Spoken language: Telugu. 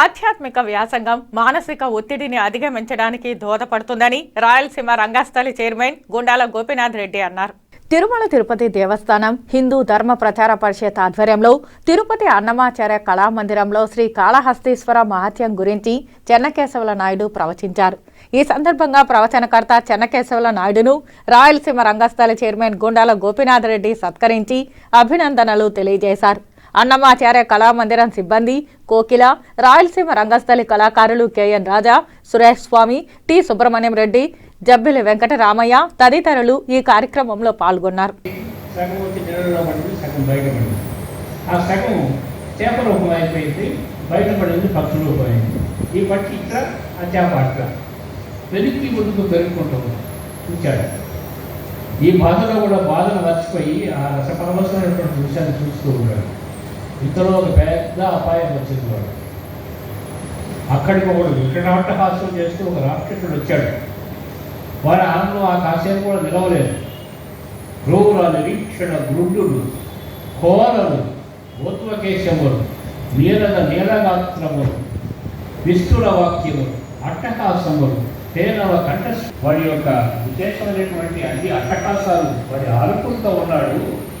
ఆధ్యాత్మిక వ్యాసంగం మానసిక ఒత్తిడిని అధిగమించడానికి దోహదపడుతుందని రాయలసీమ రంగస్థలి చైర్మన్ గుండాల గోపీనాథ్ రెడ్డి అన్నారు. తిరుమల తిరుపతి దేవస్థానం హిందూ ధర్మ ప్రచార పరిషత్ ఆధ్వర్యంలో తిరుపతి అన్నమాచార్య కళామందిరంలో శ్రీ కాళహస్తీశ్వర మహత్యం గురించి చెన్నకేశవుల నాయుడు ప్రవచించారు. ఈ సందర్భంగా ప్రవచనకర్త చెన్నకేశవుల నాయుడును రాయలసీమ రంగస్థలి చైర్మన్ గుండాల గోపీనాథ్ రెడ్డి సత్కరించి అభినందనలు తెలియజేశారు. అన్నమాచార్య కళామందిరం సిబ్బంది కోకిల రాయలసీమ రంగస్థలి కళాకారులు K N Raja Suresh Swamy T Subrahmanyam Reddy Jabbili Venkataramaiah తదితరులు ఈ కార్యక్రమంలో పాల్గొన్నారు. సగం ఆ సగం చేప రూపం అయిపోయింది బయట పక్షి రూపం అయింది ఈ పక్షి ఇట్లా ఆ చేప అట్లా వెనక్కి ముందుకు పెరుగుకుంటూ చూచాడు ఈ బాధలో కూడా బాధను మర్చిపోయి ఆ రసపరవశమైనటువంటి దృశ్యాన్ని చూస్తూ ఉన్నాడు. ఇంతలో ఒక పెద్ద అపాయం వచ్చింది వాడు. అక్కడికి ఒకడు వికటాట్టహాసం చేస్తూ ఒక రాక్షసుడు వచ్చాడు. వారి ఆనందం ఆ కాసేపు కూడా నిలవలేదు. క్రూర నిరీక్షణ గురుడు కోరలు ఉత్వకేశములు నీలద నీలగాత్రములు విష్ణుల వాక్యములు అట్టహాసములు తేనవ కంఠ వాడి యొక్క విశేషమైనటువంటి అన్ని అట్టహాసాలు వాడి అరుపులతో ఉన్నాడు.